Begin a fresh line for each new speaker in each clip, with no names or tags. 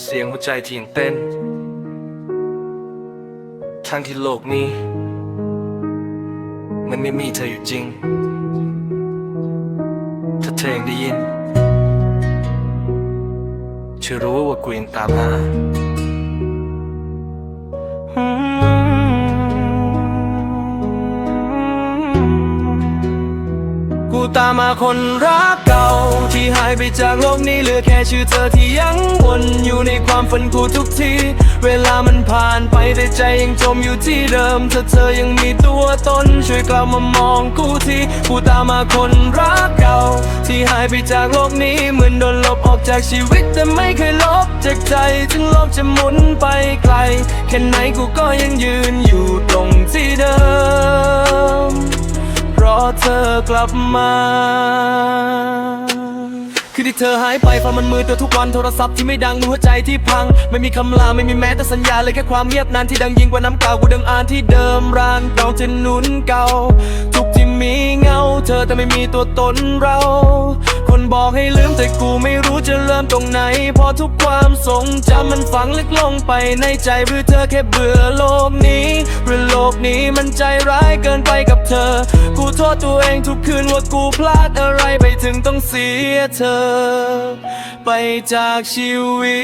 เสียงหัวใจที่ยังเต้น ทั้งที่โลกนี้ มันไม่มีเธออยู่จริง ถ้าเธอยังได้ยินช่วยรู้ว่ากูยังตามหากูตามมาคนรักเก่า ที่หายไปจากโลกนี้เหลือแค่ชื่อเธอที่ยังวน ฝันกูทุกที เวลามันผ่านไปแต่ใจยังจมอยู่ที่เดิม ถ้าเธอยังมีตัวตน ช่วยกลับมามองกูทีกูตามมาคนรักเก่า ที่หายไปจากโลกนี้เหมือนโดนลบออกจากชีวิตแต่ไม่เคยลบจากใจถึงลบจะหมุนไปไกล แค่ไหนกูก็ยังยืนอยู่ตรงที่เดิม เพราะเธอกลับมา คือที่เธอหายไปเพราะมันมือตัวทุกวันโทรศัพท์ที่ไม่ดังหัวใจที่พัง ไม่มีคำลาไม่มีแม้แต่สัญญาเลยแค่ความเงียบนานที่ดังยิ่งกว่าน้ำเก่ากูดังอ่านที่เดิมร้านเราจะหนุนเก่า ทุกที่มีเงา เธอแต่ไม่มีตัวตนเรา คนบอกให้ลืมแต่กูไม่รู้จะเริ่มตรงไหน พอทุกความทรงจำมันฝังลึกลงไปในใจเพื่อเธอแค่เบื่อโลกนี้หรือโลกนี้มันใจร้ายเกินไปกับเธอ กูโทษตัวเองทุกคืนว่ากูพลาดอะไรไปถึงต้องเสียเธอ ไปจากชีวิ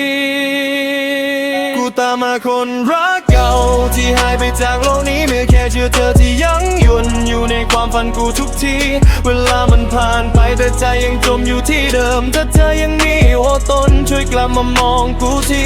ต กูตามมาคนรักเก่าที่หายไปจากโลกนี้เมื่อแค่เจอเธอที่ยัง ความฝันกูทุกที เวลามันผ่านไปแต่ใจยังจมอยู่ที่เดิมถ้าเธอยังมีหัวตนช่วยกลับมามองกูที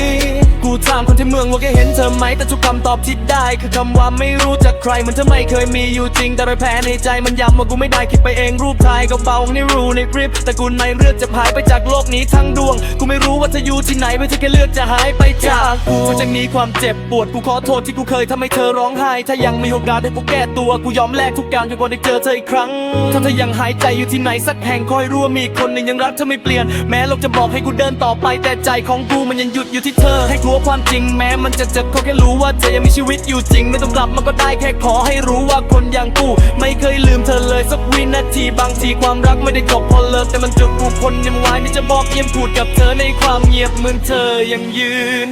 กูถามคนที่เมืองว่าแกเห็นเธอไหมแต่ทุกคำตอบที่ได้ คือคำว่าไม่รู้จักใครมือนเธอไม่เคยมีอยู่จริง แต่รอยแผลในใจมันย้ำว่ากูไม่ได้คิดไปเองรูปถ่ายก็เบาในรูในคลิปแต่กูในเลือดจะหายไปจากโลกนี้ทั้งดวง กูไม่รู้ว่าเธออยู่ที่ไหนไม่ใช่แค่เลือดจะหายไปจากกูจะมีความเจ็บปวดกูขอโทษที่กูเคยทำให้เธอร้องไห้ ถ้ายังมีโอกาสให้กูแก้ตัวกูยอมแลกทุกอย่างจนกว่าได้เจอเธออีกครั้ง ถ้าเธอยังหายใจอยู่ที่ไหนสักแห่งคอยรู้ว่ามีคนหนึ่งยังรักเธอไม่เปลี่ยน แม้โลกจะบอกให้กูเดินต่อไป แต่ใจของกูมันยังหยุดอยู่ที่เธอ ให้กลัวความจริงแม้มันจะเจ็บก็แค่รู้ว่าเธอยังมีชีวิตอยู่จริง ไม่ต้องกลับมันก็ได้แค่ขอให้รู้ว่าคนอย่างกูไม่เคยลืมเธอเลยสักวินาทีบางทีความรักไม่ได้จบพอเลิกแต่มันจุดกูคนยังไว้ที่จะบอกเยี่ยมพูดกับเธอในความเงียบเหมือนเธอยังยืน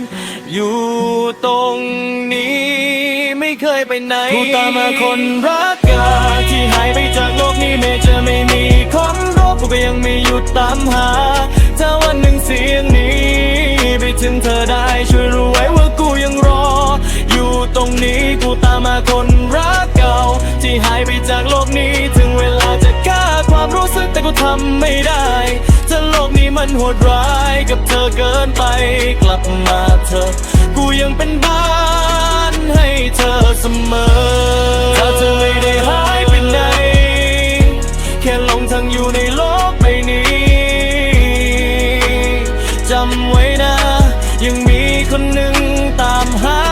อยู่ตรงนี้ ไม่เคยไปไหนกูตามมาคนรักกาที่หายไปจากโลกนี้ไม่จอไม่มีคนรบกูก็ยังไม่หยุดตามหา ถ้าวันหนึ่งเสียงนี้ ไปถึงเธอได้ช่วยรู้ไว้ว่ากูยังรอ อยู่ตรงนี้กูตามมาคนรักเก่า ที่หายไปจากโลกนี้ถึงเวลาจะกล้าความรู้สึกแต่กูทำไม่ได้ถ้าโลกนี้มันโหดร้ายกับเธอเกินไปกลับมาำไว้นะ ยังมีคนหนึ่งตามหา